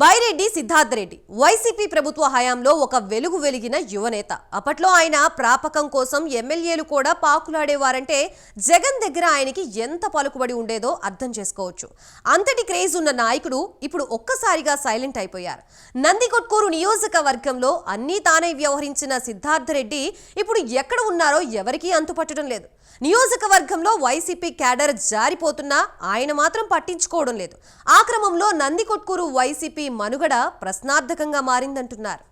Byreddy Siddhartha Reddy. YCP ప్రభుత్వ హయాంలో ఒక వెలుగు వెలిగిన యువనేత అప్పట్లో ఆయన ప్రాపకం కోసం ఎమ్మెల్యేలు కూడా పాకులాడేవారంటే జగన్ దగ్గర ఆయనకి ఎంత పలుకుబడి ఉండేదో అర్థం చేసుకోవచ్చు. అంతటి క్రేజ్ ఉన్న నాయకుడు ఇప్పుడు ఒక్కసారిగా సైలెంట్ అయిపోయారు. నందికొట్కూరు నియోజకవర్గంలో అన్నీ తానే వ్యవహరించిన సిద్ధార్థ రెడ్డి ఇప్పుడు ఎక్కడ ఉన్నారో ఎవరికీ అంతుపట్టడం లేదు. నియోజకవర్గంలో వైసీపీ క్యాడర్ జారిపోతున్నా ఆయన మాత్రం పట్టించుకోవడం లేదు. ఆ క్రమంలో నందికొట్కూరు వైసీపీ మనుగడ ప్రశ్నార్థకంగా మారిందంటున్నారు.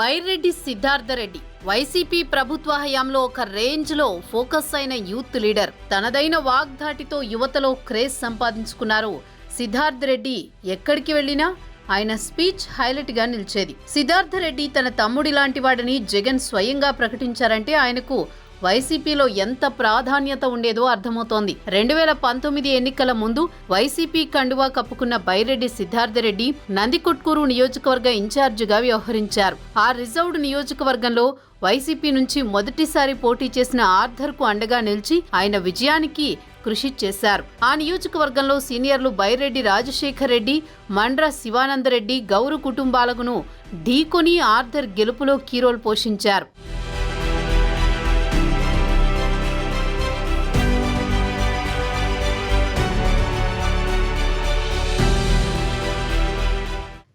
బైరెడ్డి సిద్ధార్థరెడ్డి వైసీపీ ప్రభుత్వ హయాంలో ఒక రేంజ్లో ఫోకస్ అయిన యూత్ లీడర్. తనదైన వాగ్ధాటితో యువతలో క్రేజ్ సంపాదించుకున్నారు. సిద్ధార్థ రెడ్డి ఎక్కడికి వెళ్ళినా ఆయన స్పీచ్ హైలైట్గా నిలిచేది. సిద్ధార్థ రెడ్డి తన తమ్ముడి లాంటి వాడని జగన్ స్వయంగా ప్రకటించారంటే ఆయనకు వైసీపీలో ఎంత ప్రాధాన్యత ఉండేదో అర్థమవుతోంది. రెండు వేల పంతొమ్మిది ఎన్నికల ముందు వైసీపీ కండువా కప్పుకున్న బైరెడ్డి సిద్ధార్థరెడ్డి నందికొట్కూరు నియోజకవర్గ ఇన్ఛార్జిగా వ్యవహరించారు. ఆ రిజర్వ్డ్ నియోజకవర్గంలో వైసీపీ నుంచి మొదటిసారి పోటీ చేసిన ఆర్థర్కు అండగా నిలిచి ఆయన విజయానికి కృషి చేశారు. ఆ నియోజకవర్గంలో సీనియర్లు బైరెడ్డి రాజశేఖర్ రెడ్డి మండ్ర శివానందరెడ్డి గౌరు కుటుంబాలను ఢీకొని ఆర్థర్ గెలుపులో కీరోల్ పోషించారు.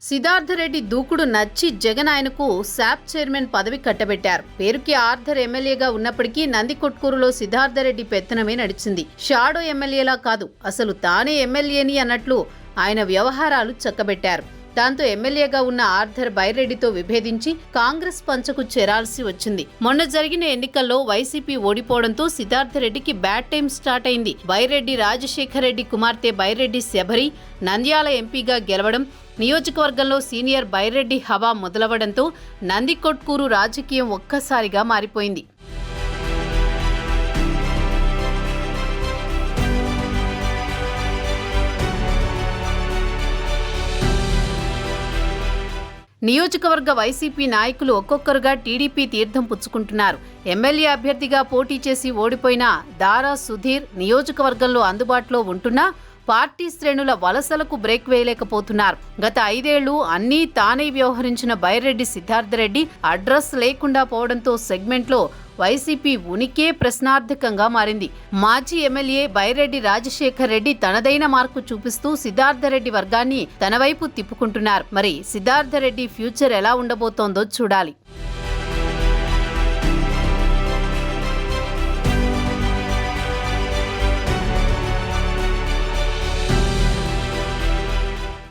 సిద్ధార్థరెడ్డి దూకుడు నచ్చి జగన్ ఆయనకు శాప్ చైర్మన్ పదవి కట్టబెట్టారు. పేరుకి ఆర్థర్ ఎమ్మెల్యేగా ఉన్నప్పటికీ నందికొట్కూరులో సిద్ధార్థరెడ్డి పెత్తనమే నడిచింది. షాడో ఎమ్మెల్యేలా కాదు అసలు తానే ఎమ్మెల్యేని అన్నట్లు ఆయన వ్యవహారాలు చక్కబెట్టారు. దాంతో ఎమ్మెల్యేగా ఉన్న ఆర్థర్ బైరెడ్డితో విభేదించి కాంగ్రెస్ పంచకు చేరాల్సి వచ్చింది. మొన్న జరిగిన ఎన్నికల్లో వైసీపీ ఓడిపోవడంతో సిద్ధార్థ రెడ్డికి బ్యాడ్ టైం స్టార్ట్ అయింది. బైరెడ్డి రాజశేఖర్ రెడ్డి కుమార్తె బైరెడ్డి శబరి నంద్యాల ఎంపీగా గెలవడం నియోజకవర్గంలో సీనియర్ బైరెడ్డి హవా మొదలవడంతో నందికొట్కూరు రాజకీయం ఒక్కసారిగా మారిపోయింది. నియోజకవర్గ వైసీపీ నాయకులు ఒక్కొక్కరుగా టీడీపీ తీర్థం పుచ్చుకుంటున్నారు. ఎమ్మెల్యే అభ్యర్థిగా పోటీ చేసి ఓడిపోయిన దారా సుధీర్ నియోజకవర్గంలో అందుబాటులో ఉంటున్నా పార్టీ శ్రేణుల వలసలకు బ్రేక్ వేయలేకపోతున్నారు. గత ఐదేళ్ళు అన్నీ తానే వ్యవహరించిన బైరెడ్డి సిద్ధార్థరెడ్డి అడ్రస్ లేకుండా పోవడంతో సెగ్మెంట్లో వైసీపీ ఉనికే ప్రశ్నార్థకంగా మారింది. మాజీ ఎమ్మెల్యే బైరెడ్డి రాజశేఖర్ రెడ్డి తనదైన మార్కు చూపిస్తూ సిద్ధార్థరెడ్డి వర్గాన్ని తన వైపు తిప్పుకుంటున్నారు. మరి సిద్ధార్థరెడ్డి ఫ్యూచర్ ఎలా ఉండబోతోందో చూడాలి.